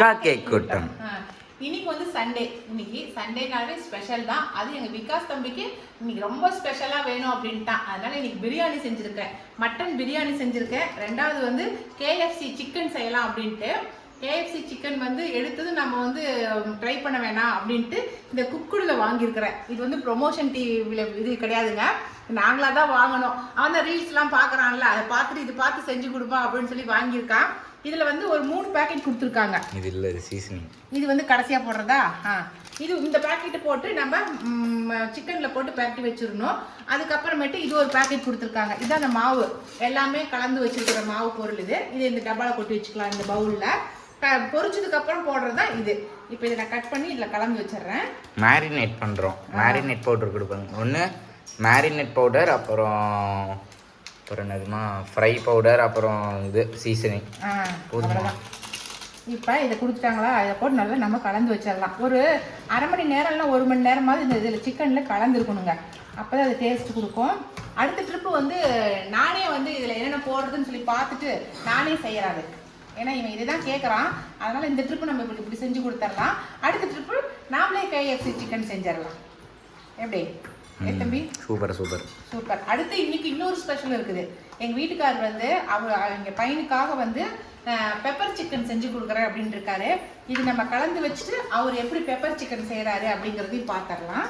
காக்கை கூட்டம். இன்னைக்கு வந்து சண்டே இன்னைக்கு சண்டேனாலே ஸ்பெஷல் தான். அது எங்க விகாஸ் தம்பிக்கு இன்னைக்கு ரொம்ப ஸ்பெஷலா வேணும் அப்படின்ட்டான். அதனால இன்னைக்கு பிரியாணி செஞ்சிருக்கேன். மட்டன் பிரியாணி செஞ்சிருக்கேன். ரெண்டாவது வந்து கேஎஃப்சி சிக்கன் செய்யலாம் அப்படின்ட்டு. கேஎஃப்சி சிக்கன் வந்து எடுத்தது நம்ம வந்து ட்ரை பண்ண வேணாம் அப்படின்ட்டு இந்த குக்குடில் வாங்கியிருக்கிறேன். இது வந்து ப்ரொமோஷன் டிவியில் இது கிடையாதுங்க. நாங்களாக தான் வாங்கணும். அவன் தான் ரீல்ஸ்லாம் பார்க்குறான்ல. அதை பார்த்துட்டு இது பார்த்து செஞ்சு கொடுப்பான் அப்படின்னு சொல்லி வாங்கியிருக்கான். இதில் வந்து ஒரு மூணு பேக்கெட் கொடுத்துருக்காங்க. இது இல்லை இது சீசனிங் இது வந்து கடைசியாக போடுறதா? ஆ. இது இந்த பேக்கெட்டு போட்டு நம்ம சிக்கனில் போட்டு பேக்கெட் வச்சிடணும். அதுக்கப்புறமேட்டு இது ஒரு பேக்கெட் கொடுத்துருக்காங்க. இது அந்த மாவு. எல்லாமே கலந்து வச்சிருக்கிற மாவு பொருள் இது. இது இந்த டப்பாவில் கொட்டி வச்சுக்கலாம் இந்த பவுலில் பொரிச்சதுக்கு அப்புறம் போடுறது தான் இது. இப்போ இதை நான் கட் பண்ணி இதில் கலந்து வச்சிடுறேன். மேரினேட் பண்ணுறோம் மேரினேட் பவுடர் கொடுப்பாங்க. ஒன்று மேரினேட் பவுடர் அப்புறம் அப்புறம் என்னதுமா ஃப்ரை பவுடர் அப்புறம் இது சீசனிங் ஆ போதுமா? இப்போ இதை கொடுத்துட்டாங்களா இதை போட்டு நல்லா நம்ம கலந்து வச்சிடலாம். ஒரு அரை மணி நேரம் இல்லைனா ஒரு மணி நேரமாவது இந்த இதில் சிக்கனில் கலந்துருக்கணுங்க. அப்போ தான் அது டேஸ்ட் கொடுக்கும். அடுத்த ட்ரிப்பு வந்து நானே வந்து இதில் என்னென்ன போடுறதுன்னு சொல்லி பார்த்துட்டு நானே செய்யறாது. ஏன்னா இவன் இதை தான் கேட்குறான் அதனால் இந்த ட்ரிப்பு நம்ம இப்படி இப்படி செஞ்சு கொடுத்துடலாம் அடுத்த ட்ரிப்பு நாமளே கேஎஃப்சி சிக்கன் செஞ்சிடலாம் எப்படி? தம்பி? Super super. சூப்பர். அடுத்து இன்னைக்கு இன்னொரு ஸ்பெஷல் இருக்குது. எங்க வீட்டுக்காரர் வந்து அவர் எங்க பையனுக்காக வந்து பெப்பர் சிக்கன் செஞ்சு கொடுக்குறேன் அப்படின்னு இருக்காரு. இது நம்ம கலந்து வச்சுட்டு அவர் எப்படி பெப்பர் சிக்கன் செய்யறாரு அப்படிங்கறதையும் பார்த்துடலாம்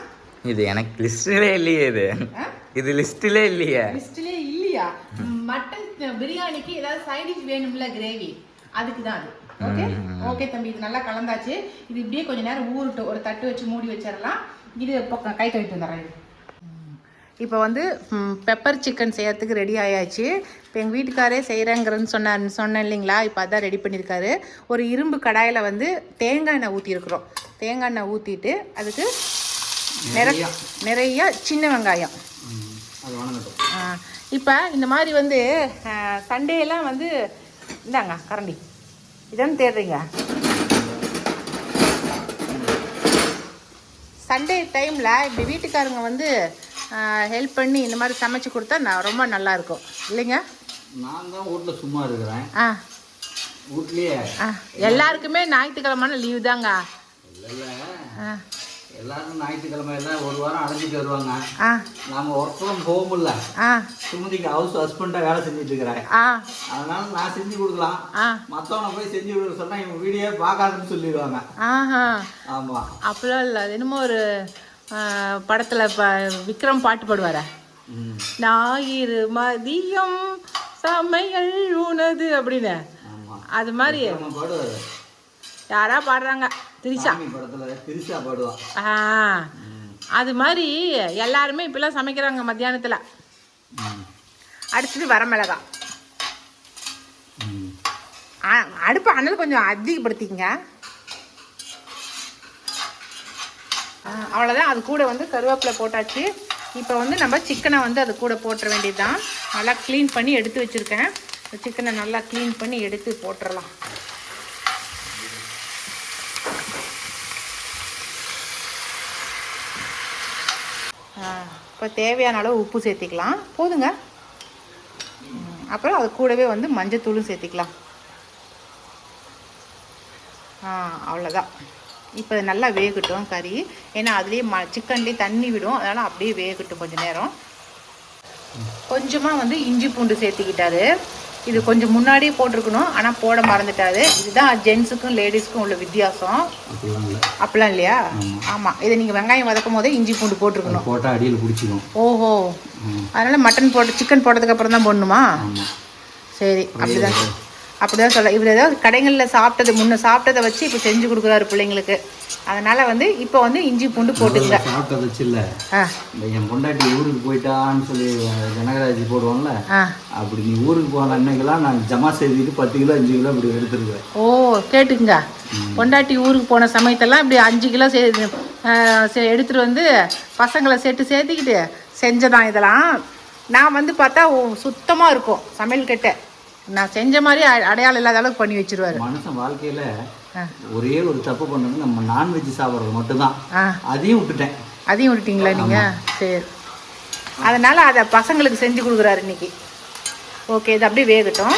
இது எனக்கு லிஸ்ட்டிலே இல்லையே இது. இது லிஸ்ட்டிலே இல்லையே. லிஸ்ட்லயே இல்லையா? மட்டன் பிரியாணிக்கு ஏதாவது சைடிஷ் வேணும்ல கிரேவி அதுக்கு தான் அது ஓகே ஓகே தம்பி இது நல்லா கலந்தாச்சு. இது இப்படியே கொஞ்ச நேரம் ஊறட்டும் ஒரு தட்டு வச்சு மூடி வச்சிடலாம். இது பக்கம் கை கழுவிட்டு வந்துடுறேன். இது. இப்போ வந்து பெப்பர் சிக்கன் செய்யறதுக்கு ரெடி ஆயாச்சு. இப்போ எங்கள் வீட்டுக்காரே செய்கிறேங்கிறன்னு சொன்னார் சொன்னேன் இல்லைங்களா? இப்போ அதான் ரெடி பண்ணியிருக்காரு. ஒரு இரும்பு கடாயில் வந்து தேங்காய் எண்ணெய் ஊற்றிருக்குறோம் தேங்காய் எண்ணெய் ஊற்றிட்டு அதுக்கு நிறைய. நிறைய சின்ன வெங்காயம். அது வணங்கட்டும். இப்போ இந்த மாதிரி வந்து சண்டேலாம் வந்து இந்தாங்க கரண்டி. இதானே தேடுறீங்க சண்டே டைமில் இப்படி வீட்டுக்காரங்க வந்து ஹெல்ப் பண்ணி இந்த மாதிரி சமைச்சு கொடுத்தா நான் ரொம்ப நல்லா இருக்கும். இல்லைங்க? நான் தான் வீட்டில் சும்மா இருக்கிறேன். ஆ. வீட்லயே ஆ. எல்லாருக்குமே ஞாயிற்றுக்கிழமான லீவு தாங்க. ஆ. எல்லாரும் ஞாயிற்றுக்கிழமை எல்லாம் ஒரு வாரம் அடைஞ்சிட்டு வருவாங்க. நாம ஒர்க் ஃப்ரம் ஹோம் இல்லை. சுமதிக்கு ஹவுஸ் ஹஸ்பண்டாக வேலை செஞ்சுட்டு இருக்கிறேன் அதனால நான் செஞ்சு கொடுக்கலாம். ஆ. மற்றவனை போய் செஞ்சு கொடுக்க சொன்னா இவங்க வீடியோ பார்க்காதுன்னு சொல்லிடுவாங்க. ஆமா. அப்படிலாம் இல்லை. என்னமோ ஒரு படத்தில் விக்ரம் பாட்டு பாடுவாரா? ஞாயிறு மதியம் சமையல் உணது அப்படின்னு. அது மாதிரி யாரா பாடுறாங்க. திரிஷா. திரிசா பாடுவா. ஆ அது மாதிரி எல்லாருமே இப்பெல்லாம் சமைக்கிறாங்க மத்தியானத்தில். அடுத்தது வரமிளகா. அடுப்பு அனல் கொஞ்சம் அதிகப்படுத்திக்கங்க. அவ்வளோதான் அது கூட வந்து கருவேப்பிலை போட்டாச்சு. இப்போ வந்து நம்ம சிக்கனை வந்து அது கூட போட்டுற வேண்டியதுதான். நல்லா க்ளீன் பண்ணி எடுத்து வச்சுருக்கேன். சிக்கனை நல்லா க்ளீன் பண்ணி எடுத்து போட்டுடலாம் இப்போ தேவையான அளவு உப்பு சேர்த்திக்கலாம். போதுங்க. அப்புறம் அது கூடவே வந்து மஞ்சத்தூளும் சேர்த்திக்கலாம். ஆ அவ்வளோதான் இப்போ நல்லா வேகட்டும் கறி. ஏன்னா அதுலேயே ம சிக்கன்லேயே தண்ணி விடும். அதனால் அப்படியே வேகட்டும் கொஞ்சம் நேரம். கொஞ்சமாக வந்து இஞ்சி பூண்டு சேர்த்துக்கிட்டாரு. இது கொஞ்சம் முன்னாடியே போட்டிருக்கணும் ஆனால் போட மறந்துட்டாரு. இதுதான் ஜென்ஸுக்கும் லேடிஸ்க்கும் உள்ள வித்தியாசம். அப்படிலாம் இல்லை. அப்படிலாம் இல்லையா? ஆமாம் இதை நீங்கள் வெங்காயம் வதக்கும் போதே இஞ்சி பூண்டு போட்டிருக்கணும். போட்டால் அடியில் பிடிச்சிக்கும் ஓஹோ. அதனால் மட்டன் போட்டு சிக்கன் போட்டதுக்கு அப்புறம் தான் போடணுமா சரி அப்படிதான். அப்படிதான் சொல்ல இவர் ஏதாவது கடைகளில் சாப்பிட்டது முன்ன சாப்பிட்டதை வச்சு இப்போ செஞ்சு கொடுக்குறாரு பிள்ளைங்களுக்கு. அதனால வந்து இப்போ வந்து இஞ்சி பூண்டு போட்டுங்க சாப்பிட்டது வச்சு இல்லை. என் பொண்டாட்டி ஊருக்கு போயிட்டான்னு சொல்லி ஜனகராஜ் போடுவோம்ல ஆ. அப்படி நீ ஊருக்கு போன அன்னைக்கெல்லாம் நான் ஜமா செய்துட்டு பத்து கிலோ அஞ்சு கிலோ இப்படி எடுத்துருவேன். ஓ கேட்டுக்குங்க. பொண்டாட்டி ஊருக்கு போன சமயத்தெல்லாம் இப்படி அஞ்சு கிலோ சே எடுத்துட்டு வந்து பசங்களை சேர்த்து சேர்த்துக்கிட்டு செஞ்சதான் இதெல்லாம். நான் வந்து பார்த்தா சுத்தமாக இருக்கும் சமையல் கட்ட. நான் செஞ்ச மாதிரி அடையாளம் இல்லாத அளவுக்கு பண்ணி வச்சிருவாரு. மனுஷன் வாழ்க்கையில. ஒரே ஒரு தப்பு பண்ணது நம்ம நான்வெஜ் சாப்பிட்றது மட்டும்தான். அதையும் விட்டுட்டேன். அதையும் விட்டுட்டீங்களா நீங்கள் சரி. அதனால் அதை பசங்களுக்கு செஞ்சு கொடுக்குறாரு இன்னைக்கு. ஓகே இது அப்படியே வேகட்டும்.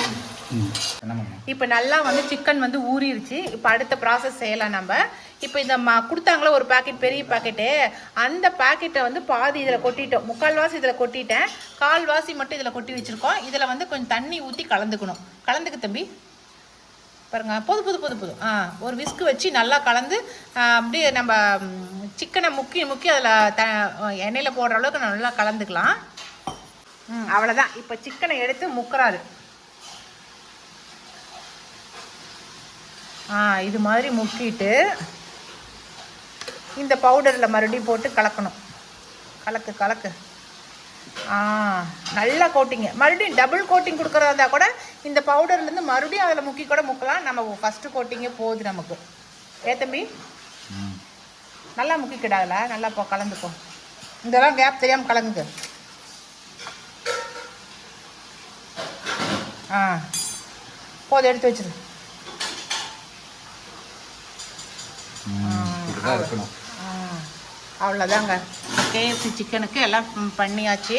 இப்போ நல்லா வந்து சிக்கன் வந்து ஊறிடுச்சு இப்போ அடுத்த ப்ராசஸ் செய்யலாம் நம்ம. இப்போ இந்த மா கொடுத்தாங்களே ஒரு பாக்கெட் பெரிய பாக்கெட்டு அந்த பாக்கெட்டை வந்து பாதி இதில் கொட்டிட்டோம். முக்கால்வாசி இதில் கொட்டிட்டேன். கால்வாசி மட்டும் இதில் கொட்டி வச்சுருக்கோம். இதில் வந்து கொஞ்சம் தண்ணி ஊற்றி கலந்துக்கணும். கலந்துக்கு தம்பி. பாருங்க. புது புது புது புது. ஆ ஒரு விஸ்கு வச்சு நல்லா கலந்து அப்படியே நம்ம சிக்கனை முக்கி முக்கி அதில் த எண்ணெயில் போடுற அளவுக்கு நல்லா கலந்துக்கலாம். ம் அவ்வளோதான் இப்போ சிக்கனை எடுத்து முக்கிறாரு. ஆ இது மாதிரி முக்கிட்டு இந்த பவுடரில் மறுபடியும் போட்டு கலக்கணும். கலக்கு கலக்கு. ஆ நல்லா கோட்டிங்க மறுபடியும் டபுள் கோட்டிங் கொடுக்குறதா இருந்தால் கூட இந்த பவுடர்லேருந்து மறுபடியும் அதில் முக்கி கூட முக்கலாம். நம்ம ஃபஸ்ட்டு கோட்டிங்கே போகுது நமக்கு. ஏ தம்பி? நல்லா முக்கிக்கிடாதுல? நல்லா போ கலந்துக்கோ. இதெல்லாம் கேப் தெரியாமல் கலங்குது. ஆ. போதும் எடுத்து வச்சிரு. இருக்கணும். அவ்வளோதாங்க கேஎஃப்சி சிக்கனுக்கு எல்லாம் பண்ணியாச்சு.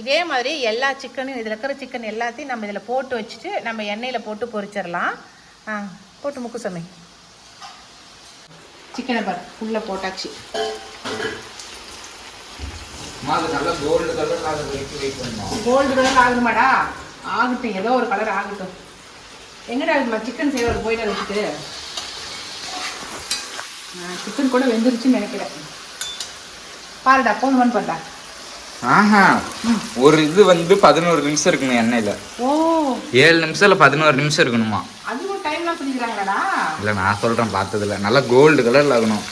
இதே மாதிரி எல்லா சிக்கனும் இதில் இருக்கிற சிக்கன் எல்லாத்தையும் நம்ம இதில் போட்டு வச்சுட்டு நம்ம எண்ணெயில் போட்டு பொரிச்சிடலாம். ஆ போட்டு முக்கு சமை சிக்கனை பார் உள்ளே போட்டாச்சு. கோல்டு கலர் ஆகணுமாடா ஆகட்டும் ஏதோ ஒரு கலர் ஆகட்டும். எங்கடா சிக்கன் செய்வது போயிட்டு வச்சுட்டு சிக்கன் கூட வெந்துருச்சுன்னு நினைக்கிறேன். பாருடா போன் பண்ணா ஆஹா ஒரு இது வந்து பதினோரு நிமிஷம் இருக்கணும் எண்ணெயில. ஓ. ஏழு நிமிஷம் இல்ல பதினோரு நிமிஷம் இருக்கணுமா? அதுவும் டைம்லாம் சொல்லிக்கிறாங்களாடா இல்ல நான் சொல்றேன் பார்த்ததுல நல்லா கோல்டு கலர்ல ஆகணும்.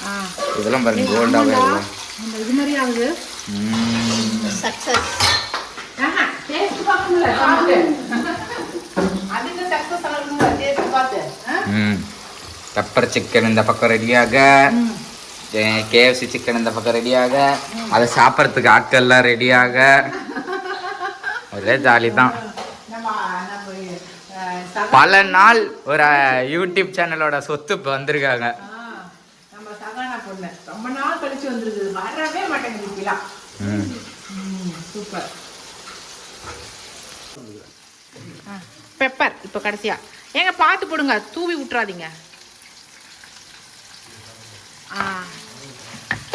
இதெல்லாம் பாருங்க கோல்டாவே இல்லை. அந்த இது மாதிரி ஆகுது. சக்சஸ் ஆஹா டேஸ்ட் பார்க்கணும்ல சாப்பிட்டு. அதுக்கு சக்சஸ் ஆகணும்ல டேஸ்ட் பார்த்து? ம். பெப்பர் சிக்கன் இந்த பக்கம் ரெடியாக. கேஎஃப்சி சிக்கன் இந்த பக்கம் ரெடியாக அதை சாப்பிட்றதுக்கு ஆட்கள்லாம் ரெடியாக ஒரே ஜாலி தான். பல நாள் ஒரு யூடியூப் சேனலோட சொத்து இப்போ வந்திருக்காங்க. ஆ, நம்ம சகானா பொண்ணு. ரொம்ப நாள் கழிச்சு வந்திருக்குது. வரவே மாட்டேங்குது இப்பெல்லாம் ம். சூப்பர் பெப்பர் இப்போ கடைசியா. ஏங்க பார்த்து போடுங்க. தூவி விட்டுறாதீங்க.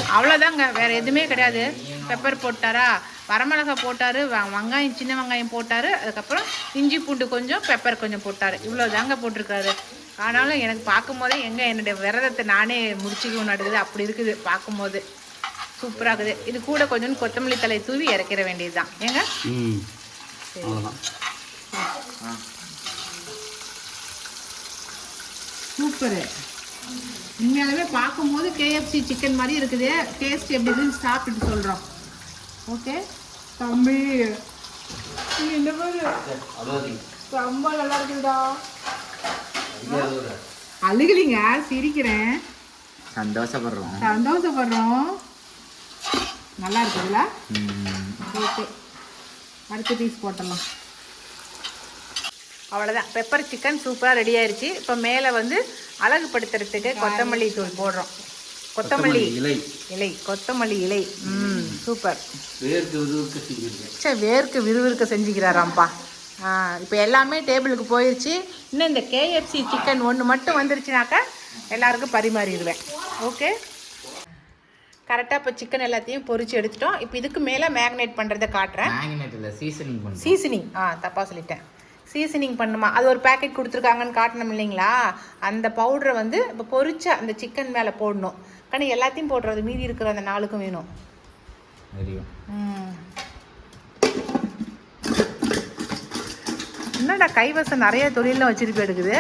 அவ்வளோதாங்க வேற எதுவுமே கிடையாது. பெப்பர் போட்டாரா? வரமிளகாய் போட்டாரு வ- வெங்காயம் சின்ன வெங்காயம் போட்டாரு அதுக்கப்புறம் இஞ்சி பூண்டு கொஞ்சம் பெப்பர் கொஞ்சம் போட்டாரு. இவ்வளோ தாங்க போட்டிருக்காரு. ஆனாலும் எனக்கு பார்க்கும்போதே எங்க என்னுடைய விரதத்தை நானே முடிச்சுக்கவும் நடுக்குது அப்படி இருக்குது. பார்க்கும்போது சூப்பராக இருக்குது. இது கூட கொஞ்சம் கொத்தமல்லி தலை தூவி இறக்கிற வேண்டியதுதான். ஏங்க? ம். அவ்வளோதான் சூப்பரு. உண்மையாலுமே பார்க்கும்போது கேஎஃப்சி சிக்கன் மாதிரி இருக்குது. டேஸ்ட் எப்படி இருக்குன்னு சாப்பிட்டு சொல்கிறோம் ஓகே தம்பி என்ன ரொம்ப நல்லா இருக்குதுடா. அழுகலிங்க சிரிக்கிறேன். சந்தோஷப்படுறோம். சந்தோஷப்படுறோம். நல்லா இருக்குதுல்ல. ஓகே அடுத்த பீஸ் போட்டுடலாம். அவ்வளோதான் பெப்பர் சிக்கன் சூப்பராக ரெடி ஆயிருச்சு. இப்போ மேலே வந்து அழகுபடுத்துறதுக்கு கொத்தமல்லி தூள் போடுறோம். கொத்தமல்லி இலை. இலை. கொத்தமல்லி இலை. ம் சூப்பர். வேர்க்கு விறுவிறுக்க செஞ்சுருக்கேன். சே வேர்க்கு விறுவிறுக்க செஞ்சுக்கிறாராம்ப்பா. ஆ இப்போ எல்லாமே டேபிளுக்கு போயிடுச்சு இன்னும் இந்த கேஎஃப்சி சிக்கன் ஒன்று மட்டும் வந்துருச்சுனாக்கா எல்லாருக்கும் பரிமாறிடுவேன். ஓகே? கரெக்டாக இப்போ சிக்கன் எல்லாத்தையும் பொரிச்சு எடுத்துட்டோம். இப்போ இதுக்கு மேலே மேக்னேட் பண்ணுறதை காட்டுறேன். சீசனிங் சீசனிங் ஆ தப்பாக சொல்லிட்டேன். சீசனிங் பண்ணுமா? அது ஒரு பேக்கெட் கொடுத்துருக்காங்கன்னு காட்டணும் இல்லைங்களா? அந்த பவுடரை வந்து இப்போ பொரிச்ச அந்த சிக்கன் மேலே போடணும். కానీ எல்லாத்தையும் போடுறது மீதி இருக்கிற அந்த நாளுக்கும் வேணும். என்னடா கைவசம் நிறைய தொழிலில் வச்சிருப்பி எடுக்குது?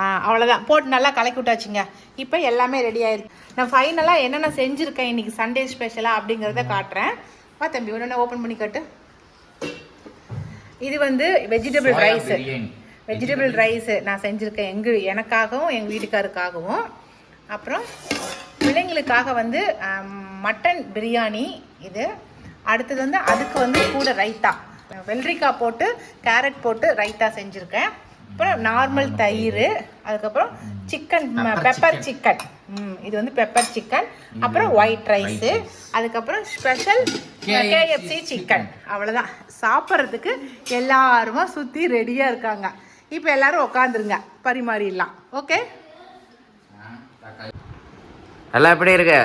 ஆ அவ்வளோதான் போட்டு நல்லா கலக்கி விட்டாச்சுங்க. இப்போ எல்லாமே ரெடி ஆயிருக்கு. நான் ஃபைனலாக என்னென்ன செஞ்சுருக்கேன் இன்னைக்கு சண்டே ஸ்பெஷலாக அப்படிங்கிறத காட்டுறேன். வா தம்பி ஒன்று ஓப்பன் பண்ணி காட்டு. இது வந்து வெஜிடபிள் ரைஸ். வெஜிடபிள் ரைஸு நான் செஞ்சுருக்கேன். எங்கள் எனக்காகவும் எங்கள் வீட்டுக்காருக்காகவும். அப்புறம் பிள்ளைங்களுக்காக வந்து மட்டன் பிரியாணி இது. அடுத்தது வந்து அதுக்கு வந்து கூட ரைத்தா. வெள்ளரிக்காய் போட்டு கேரட் போட்டு ரைத்தா செஞ்சுருக்கேன். அப்புறம் நார்மல் தயிர் அதுக்கப்புறம் சிக்கன் பெப்பர் சிக்கன் ம் இது வந்து பெப்பர் சிக்கன் அப்புறம் ஒயிட் ரைஸு அதுக்கப்புறம் ஸ்பெஷல் கேஎஃப்சி சிக்கன் அவ்வளோதான் சாப்பிட்றதுக்கு எல்லாருமா சுற்றி ரெடியாக இருக்காங்க. இப்போ எல்லாரும் உட்காந்துருங்க பரிமாறிடலாம். ஓகே எல்லாம் எப்படி இருக்கு?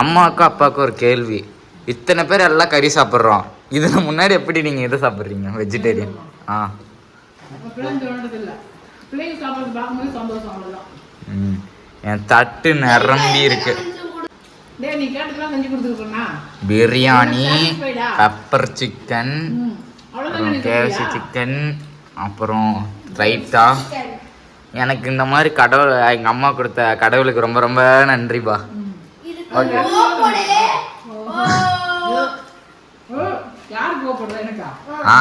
அம்மாவுக்கும் அப்பாவுக்கும் ஒரு கேள்வி. இத்தனை பேர் எல்லாம் கறி சாப்பிட்றோம். இதுல முன்னாடி எப்படி நீங்க இதை சாப்பிட்றீங்க? வெஜிடேரியன் ஆ. என் தட்டு நிரம்பி இருக்கு. டேய் நீ கேட்டுக்கலாம் செஞ்சு கொடுத்துருக்கா பிரியாணி பெப்பர் சிக்கன் அப்புறம் கேஎஃப்சி சிக்கன் அப்புறம் ரைத்தா. எனக்கு இந்த மாதிரி கடவுள் எங்கள் அம்மா கொடுத்த கடவுளுக்கு ரொம்ப ரொம்ப நன்றிப்பா. ஓகே யார் கோவப்படுறா? எனக்கா? ஆ.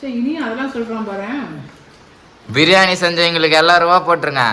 சரி இனியும் அதெல்லாம் சொல்றான் பாரு பிரியாணி செஞ்சவங்களுக்கு எல்லாரும் ரூபா போட்டுருங்க.